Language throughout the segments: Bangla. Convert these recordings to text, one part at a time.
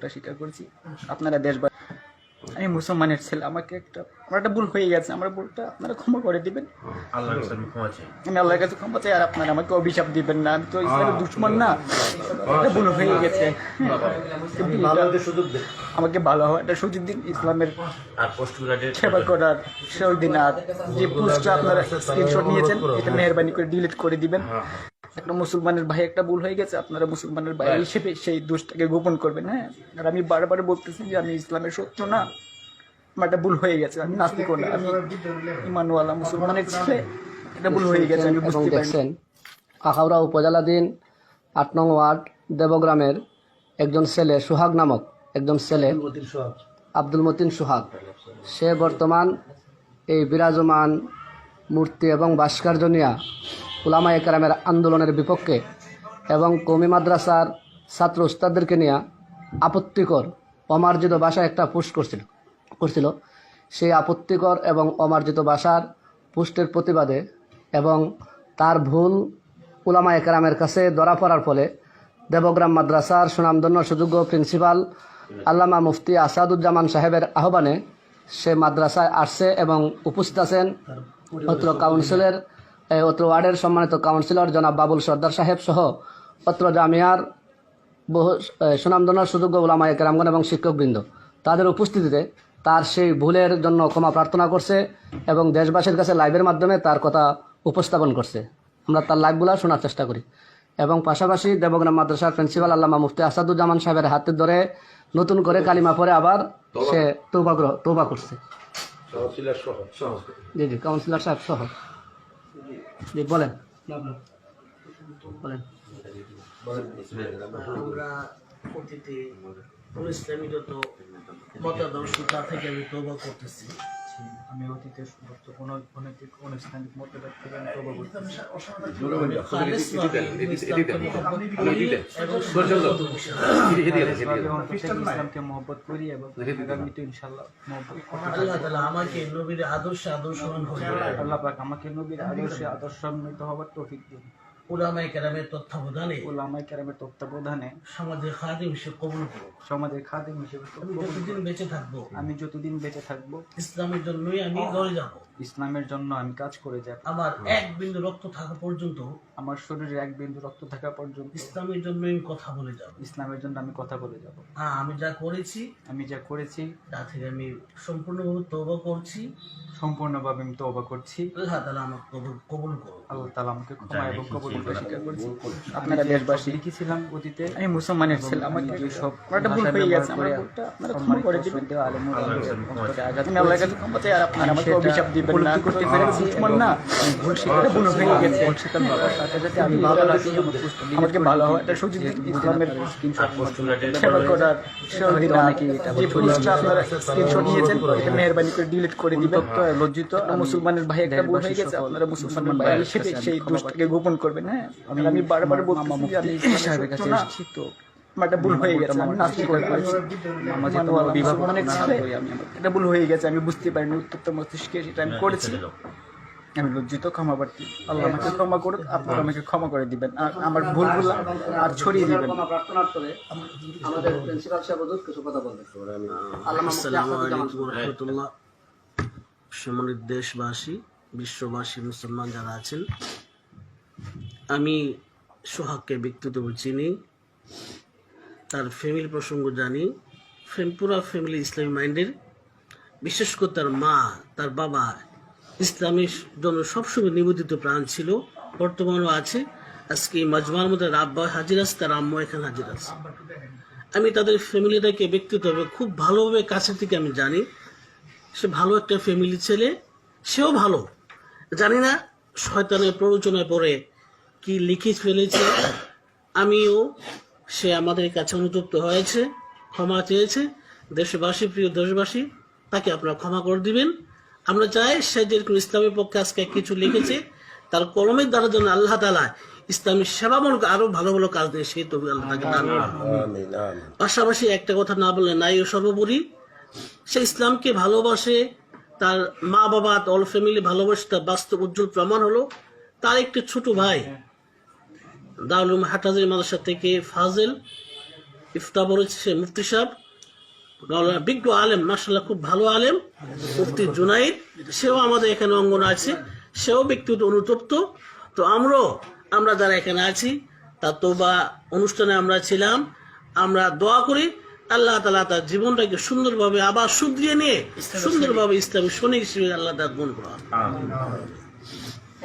এটা স্বীকার করছি। আপনারা দেশবাসী আমি মুসলমানের ছেলে আমাকে একটা আমার একটা ভুল হয়ে গেছে আমার ভুলটা আপনারা ক্ষমা করে দিবেন। আমি ক্ষমা চাই। আমি আল্লাহর কাছে ক্ষমা চাই আর আপনারা আমাকে অভিশাপ দিবেন না। আমি তো ইসলামের দুশ্মন না। একটা ভুল হয়ে গেছে। আমাকে ভালো হওয়ার একটা সুযোগ দিন ইসলামের আর সেবা করার সেই দিন আর যে পোস্টটা আপনারা স্ক্রিনশট নিয়েছেন এটা মেহরবানি করে ডিলিট করে দিবেন। একটা মুসলমানের ভাই একটা ভুল হয়ে গেছে আপনারা মুসলমানের ভাই হিসেবে সেই দোষটাকে গোপন করবেন হ্যাঁ? আর আমি বারবার বলতেছি যে আমি ইসলামের সত্য না আমার একটা ভুল হয়ে গেছে আমি নাস্তিক না আমি ইমানওয়ালা মুসলমানের ছেলে এটা ভুল হয়ে গেছে আমি বুঝতে পারি দেখছেন আখাউড়া উপজেলাধীন আট নং ওয়ার্ড দেবগ্রামের একজন ছেলে সোহাগ নামক একজন ছেলে আব্দুল মতিন সোহাগ। সে বর্তমান এই বিরাজমান মূর্তি এবং ভাস্কর্য নিয়া উলামা একরামের আন্দোলনের বিপক্ষে এবং কমি মাদ্রাসার ছাত্র উস্তাদদেরকে নিয়ে আপত্তিকর অমার্জিত ভাষায় একটা পোস্ট করছিল করছিল। সেই আপত্তিকর এবং অমার্জিত ভাষার পোস্টের প্রতিবাদে এবং তার ভুল উলামা একরামের কাছে ধরা পড়ার ফলে দেবগ্রাম মাদ্রাসার সুনামধন্য সুযোগ্য প্রিন্সিপাল আল্লামা মুফতি আসাদুজ্জামান সাহেবের আহ্বানে সে মাদ্রাসায় আসছে এবং উপস্থিত আছেন অত্র কাউন্সিলের অত্র ওয়ার্ডের সম্মানিত কাউন্সিলর জনাব বাবুল সর্দার সাহেব সহ অত্র জামিয়ার বহু এ, সুনামধন্য সুযোগ্য ওলামা একরামগণ এবং শিক্ষকবৃন্দ। তাদের উপস্থিতিতে তার সেই ভুলের জন্য ক্ষমা প্রার্থনা করছে এবং দেশবাসীর কাছে লাইভের মাধ্যমে তার কথা উপস্থাপন করছে। আমরা তার লাইভগুলো শোনার চেষ্টা করি। এবং পাশাপাশি দেবগ্রাম মাদ্রাসার প্রিন্সিপাল আল্লামা মুফতি আসাদুজ্জামান সাহেবের হাতে ধরে নতুন করে কালিমা পরে আবার সে তৌবা তৌবা করছে। জি জি কাউন্সিলর সাহেব সহ। জি বলেন। বলেন। আমরা অতীতে ইসলামী যত মতাদর্শ তা থেকে আমি তৌবা করতেছি। আমি অতীতে সমস্ত কোনো অনৈতিক থেকে আমি করছি। ইসলামকে মহব্বত করি এবং আগামীতে ইনশাল্লাহ আল্লাহ আমাকে নবীর আদর্শ আদর্শবান আল্লাহ পাক আমাকে নবীর আদর্শে আদর্শান্বিত হওয়ার তৌফিক দিন। কেরামের তত্ত্বাবধানে কেরামের তত্ত্বাবধানে সমাজের খাদিম হিসেবে কবুল সমাজের খাদিম হিসেবে আমি যতদিন বেঁচে থাকব আমি যতদিন বেঁচে থাকব ইসলামের জন্যই আমি লড়ে যাব। ইসলামের জন্য আমি কাজ করে যাব আমার এক বিন্দু রক্ত থাকা পর্যন্ত আমার শরীরে এক বিন্দু রক্ত থাকা পর্যন্ত ইসলামের জন্য আমি কথা বলে যাব। ইসলামের জন্য আমি কথা বলে যাব। হ্যাঁ আমি যা করেছি আমি যা করেছি তা থেকে আমি সম্পূর্ণভাবে তৌবা করছি। সম্পূর্ণভাবে আমি তওবা করছি। আল্লাহ তাআলা আমাকে কবুল কবুল করো আল্লাহ তাআলা আমাকে ক্ষমা এবং কবুল করতে স্বীকার করছি আপনারা দেশবাসী। লিখেছিলাম অতীতে আমি মুসলমানের ছেলে আমাকে যে সব একটা ভুল হয়ে গেছে আমার ভুলটা আপনারা ক্ষমা করে দিবেন আমি আল্লাহর কাছে ক্ষমা চাই। আর আপনারা আমাকে অভিশাপ দিবেন। না করতে পেরেছি এমন না। ভুল স্বীকার ভুল হয়ে গেছে। ভুল স্বীকার করার সাথে সাথে আমি ভালো আছি আমাকে ভালো হওয়ার একটা সুযোগ ইসলামের সেবা করার সেই দিন আর যে পোস্টটা আপনারা স্ক্রিনশট নিয়েছেন এটা মেহরবানি করে ডিলিট করে দিবেন। লজ্জিত। মুসলমানের ভাই একটা ভুল হয়ে গেছে আপনারা মুসলমানের ভাই। সেই দোষটাকে গোপন করবেন। হ্যাঁ আমি বারবার বলতেছি যে আমি সাহেবের কাছে এসেছি তো। একটা ভুল হয়ে গেছে আমি হয়ে পড়েছি। মানে ছেলে এটা ভুল হয়ে গেছে আমি বুঝতে পারিনি উত্তপ্ত মস্তিষ্কে সেটা আমি করেছি। আমি লজ্জিত ক্ষমা প্রার্থী। আল্লাহ আমাকে ক্ষমা করুক আপনারা আমাকে ক্ষমা করে দিবেন। আর আমার ভুলগুলো আর ছড়িয়ে দিবেন। আমাদের প্রিন্সিপাল সাহেব কিছু কথা বলবেন। সম্মানিত দেশবাসী বিশ্ববাসী মুসলমান যারা আছেন আমি সোহাগকে ব্যক্তিত্ব চিনি তার ফ্যামিলি প্রসঙ্গ জানি। পুরা ফ্যামিলি ইসলামী মাইন্ডের। বিশেষ করে তার মা, তার বাবা ইসলামের জন্য সবসময় নিবেদিত প্রাণ ছিল, বর্তমানও আছে। আজকে এই মাজমার মধ্যে রাব্বা হাজির আছে, তার আম্মা এখানে হাজির আছে। আমি তাদের ফ্যামিলিটাকে ব্যক্তিগতভাবে খুব ভালোভাবে কাছে থেকে আমি জানি। সে ভালো একটা ফ্যামিলি ছেলে, সেও ভালো। জানি না শয়তানের প্ররোচনায় পড়ে কি লিখে ফেলেছে। আমিও সে আমাদের কাছে অনুতপ্ত হয়েছে ক্ষমা চেয়েছে। দেশবাসী প্রিয় দেশবাসী তাকে আপনারা ক্ষমা করে দিবেন। আমরা চাই সে যেরকম ইসলামের পক্ষে আজকে কিছু লিখেছে তার কলমের দ্বারা যেন আল্লাহ তালা ইসলামের সেবামূলক আরও ভালো ভালো কাজ দেয় সেই তবে আল্লাহ তাকে দান। পাশাপাশি একটা কথা না বললে নাই ও সর্বোপরি সে ইসলামকে ভালোবাসে তার মা বাবা অল ফ্যামিলি ভালোবাসে তার বাস্তব উজ্জ্বল প্রমাণ হলো তার একটি ছোট ভাই দারুল হাটাজের মাদ্রাসা থেকে ফাজেল ইফতা বলেছে মুফতি সাহেব বিজ্ঞ আলেম মার্শাল্লাহ খুব ভালো আলেম মুফতি জুনাইদ সেও আমাদের এখানে অঙ্গন আছে সেও ব্যক্তিগত অনুতপ্ত। তো আমরাও আমরা যারা এখানে আছি তার তোবা অনুষ্ঠানে আমরা ছিলাম আমরা দোয়া করি আল্লাহ তালা তার জীবনটাকে সুন্দরভাবে আবার শুধরিয়ে নিয়ে সুন্দরভাবে ইসলামী সৈনিক হিসেবে আল্লাহ তার গুণ করা।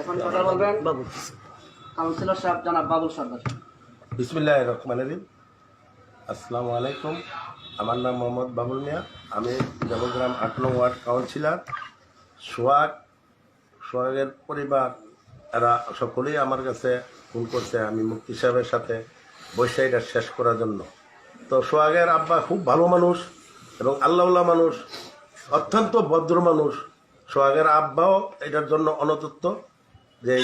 এখন কথা বলবেন? বাবু। কাউন্সিলর সাহেব জনাব বাবুল সর্দার। বিসমিল্লাহ রহমান রহিম। আসসালামু আলাইকুম। আমার নাম মোহাম্মদ বাবুল মিয়া। আমি জবগ্রাম আট নং ওয়ার্ড কাউন্সিলর। সোহাগ সোহাগের পরিবার, এরা সকলেই আমার কাছে ফোন করছে আমি মুক্তি সাহেবের সাথে বৈশা এটা শেষ করার জন্য। তো সোহাগের আব্বা খুব ভালো মানুষ এবং আল্লাহউল্লাহ মানুষ, অত্যন্ত ভদ্র মানুষ। সোহাগের আব্বাও এটার জন্য অনতত্ব। যে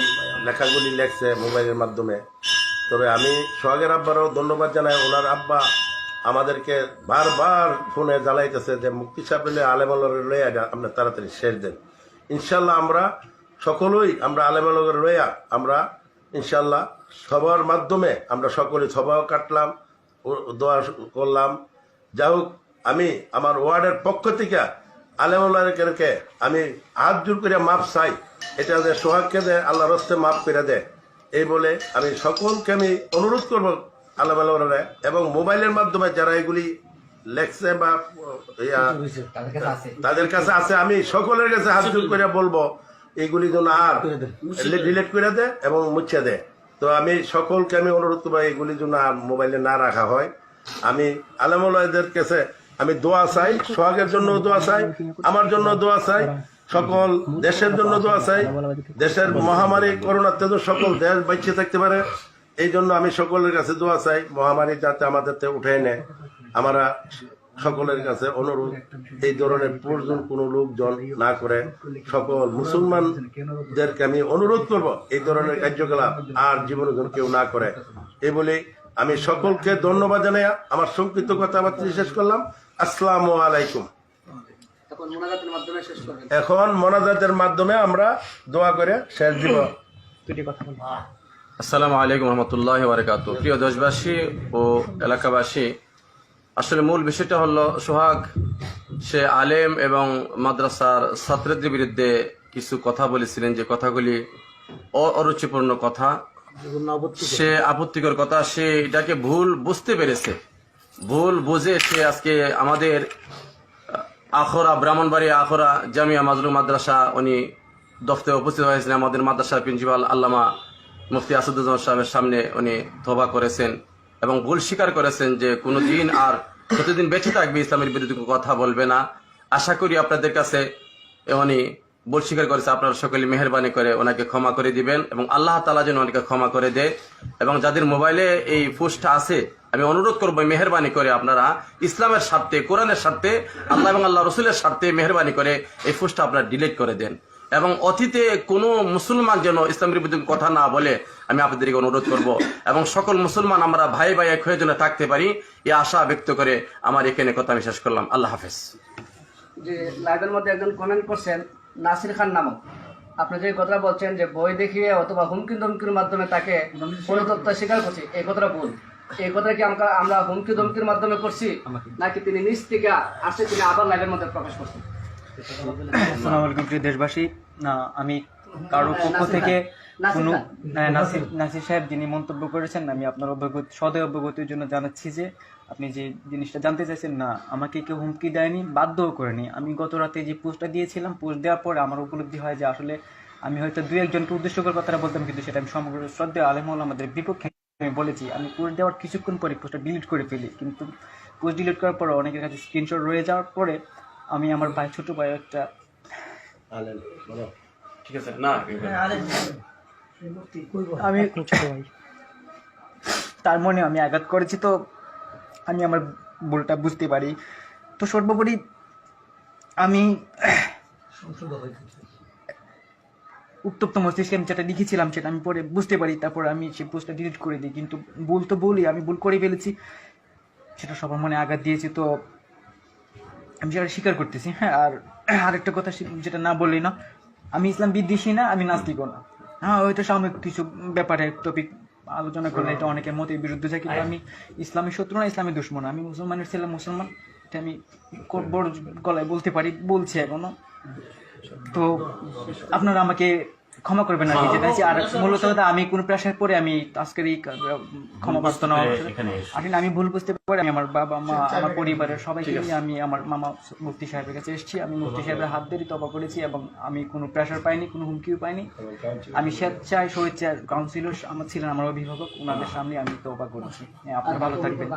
লেখাগুলি লেখছে মোবাইলের মাধ্যমে। তবে আমি সোহাগের আব্বারও ধন্যবাদ জানাই। ওনার আব্বা আমাদেরকে বারবার ফোনে জ্বালাইতেছে যে মুক্তি সাহেব আলেমলরে লইয়া আপনার তাড়াতাড়ি শেষ দেন। ইনশাল্লাহ আমরা সকলেই, আমরা আলেমলরে লইয়া আমরা ইনশাল্লাহ সবার মাধ্যমে আমরা সকলে সভাও কাটলাম দোয়া করলাম। যাই হোক, আমি আমার ওয়ার্ডের পক্ষ থেকে আলেমকে আমি হাত জোর করে মাপ চাই। এটা যে সোহাগকে দে আল্লাহ রস্তে মাপ করে দেয় এই বলে আমি সকলকে আমি অনুরোধ করব আল্লাহ আল্লাহরে এবং মোবাইলের মাধ্যমে যারা এগুলি লেখছে বা তাদের কাছে আছে আমি সকলের কাছে হাত করে বলব এইগুলি যেন আর ডিলিট করে দেয় এবং মুছে দেয়। তো আমি সকলকে আমি অনুরোধ করব এইগুলি যেন আর মোবাইলে না রাখা হয়। আমি আলমদের কাছে আমি দোয়া চাই সোহাগের জন্য দোয়া চাই আমার জন্য দোয়া চাই সকল দেশের জন্য দোয়া চাই। দেশের মহামারী, করোনার থেকে সকল দেশ বেঁচে থাকতে পারে। এই জন্য আমি সকলের কাছে দোয়া চাই, মহামারী যাতে আমাদের উঠে নেয়। আমরা সকলের কাছে অনুরোধ, এই ধরনের প্রয়োজন কোনো লোকজন না করে সকল মুসলমানদেরকে আমি অনুরোধ করব, এই ধরনের কার্যকলাপ আর জীবনে যেন কেউ না করে। এই বলে আমি সকলকে ধন্যবাদ জানাই। আমার সংক্ষিপ্ত কথাবার্তা শেষ করলাম। আসসালামু আলাইকুম। এখন মোনাজাতের মাধ্যমে শেষ করবেন। এখন মনাজাতের মাধ্যমে আমরা দোয়া করে শেষ দিব। দুটি কথা বলব। আসসালামু আলাইকুম রহমতুল্লাহ বারকাত প্রিয় দেশবাসী ও এলাকাবাসী আসলে মূল বিষয়টা হলো সোহাগ সে আলেম এবং মাদ্রাসার ছাত্রদের বিরুদ্ধে কিছু কথা বলেছিলেন যে কথাগুলি অরুচিপূর্ণ কথা। সে আপত্তিকর কথা সে এটাকে ভুল বুঝতে পেরেছে। ভুল বুঝে সে আজকে আমাদের আখরা, ব্রাহ্মণবাড়ি, আখরা, জামিয়া মাজলুম মাদ্রাসা, উনি দফতরে উপস্থিত হয়েছেন। আমাদের মাদ্রাসার প্রিন্সিপাল আল্লামা মুফতি আসাদুজ্জামান সাহেবের সামনে উনি ধোবা করেছেন এবং ভুল স্বীকার করেছেন যে কোনো দিন আর প্রতিদিন বেঁচে থাকবে ইসলামের বিরুদ্ধে কথা বলবে না। আশা করি আপনাদের কাছে উনি ভুল স্বীকার করেছে, আপনারা সকলে মেহরবানি করে ওনাকে ক্ষমা করে দিবেন এবং আল্লাহ তালা যেন ওনাকে ক্ষমা করে দেয়। এবং যাদের মোবাইলে এই পোস্টটা আছে, আমি অনুরোধ করব মেহরবানি করে আপনারা ইসলামের স্বার্থে, কোরআনের স্বার্থে, আল্লাহ এবং আল্লাহ রসুলের স্বার্থে মেহরবানি করে এই পোস্টটা আপনারা ডিলিট করে দেন। এবং অতীতে কোনো মুসলমান যেন ইসলামের বিরুদ্ধে কথা না বলে, আমি আপনাদেরকে অনুরোধ করব। এবং সকল মুসলমান, আমরা ভাই ভাই এক হয়ে যেন থাকতে পারি, এই আশা ব্যক্ত করে আমার এখানে কথা আমি শেষ করলাম। আল্লাহ হাফেজ। যে লাইভের মধ্যে একজন কমেন্ট করছেন নাসির খান নামক। আপনি যে কথাটা বলছেন যে বই দেখিয়ে অথবা হুমকি ধমকির মাধ্যমে তাকে পরিতত্ত্ব স্বীকার করছি, এই কথাটা ভুল। এই কথাটা কি আমরা আমরা হুমকি ধমকির মাধ্যমে করছি, নাকি তিনি নিজ থেকে আসে তিনি আবার লাইভের মধ্যে প্রকাশ করছেন? আসসালামু আলাইকুম প্রিয় দেশবাসী। আমি কারও পক্ষ থেকে নাসির কোনো হ্যাঁ, নাসির নাসির সাহেব যিনি মন্তব্য করেছেন আমি আপনার অবগত সদয় অবগতির জন্য জানাচ্ছি যে আপনি যে জিনিসটা জানতে চাইছেন না আমাকে কেউ হুমকি দেয়নি বাধ্যও করেনি। আমি গত রাতে যে পোস্টটা দিয়েছিলাম পোস্ট দেওয়ার পরে আমার উপলব্ধি হয় যে আসলে আমি হয়তো দু একজনকে উদ্দেশ্য করে কথাটা বলতাম কিন্তু সেটা আমি সমগ্র শ্রদ্ধা আলেমুল আমাদের বিপক্ষে আমি বলেছি। আমি পোস্ট দেওয়ার কিছুক্ষণ পরে পোস্টটা ডিলিট করে ফেলি কিন্তু পোস্ট ডিলিট করার পরে অনেকের কাছে স্ক্রিনশট রয়ে যাওয়ার পরে আমি আমার ভাই ছোট ভাই একটা ঠিক আছে না আমি তার মনে আমি আঘাত করেছি তো আমি আমার ভুলটা বুঝতে পারি। তো সর্বোপরি আমি উত্তপ্ত মস্তিষ্কে আমি যেটা লিখেছিলাম সেটা আমি পরে বুঝতে পারি তারপর আমি সেই পোস্টটা ডিলিট করে দিই। কিন্তু ভুল তো বলি আমি ভুল করে ফেলেছি সেটা সবার মনে আঘাত দিয়েছি তো আমি সেটা স্বীকার করতেছি। হ্যাঁ আর আরেকটা কথা যেটা না বললেই না আমি ইসলাম বিদ্বেষী না আমি নাস্তিকও না। হ্যাঁ হয়তো সাময়িক কিছু ব্যাপারে টপিক আলোচনা করলে এটা অনেকের মতের বিরুদ্ধে যায় কিন্তু আমি ইসলামের শত্রু না ইসলামের দুশ্মন। আমি মুসলমানের ছেলে মুসলমান এটা আমি বড় গলায় বলতে পারি বলছি এখনও। তো আপনারা আমাকে ক্ষমা করবেন আর কি যেটা হচ্ছে, আর মূলত কথা আমি কোনো প্রেশার পরে আমি আজকের এই ক্ষমা প্রার্থনা এখানে আসলে আমি ভুল বুঝতে পারি আমি আমার বাবা মা আমার পরিবারের সবাইকে নিয়ে আমি আমার মামা মুফতি সাহেবের কাছে এসেছি। আমি মুফতি সাহেবের হাত ধরে তবা করেছি এবং আমি কোনো প্রেশার পাইনি কোনো হুমকিও পাইনি। আমি স্বেচ্ছায় স্বেচ্ছায় কাউন্সিলর আমার ছিলেন আমার অভিভাবক ওনাদের সামনে আমি তবা করেছি। হ্যাঁ আপনারা ভালো থাকবেন।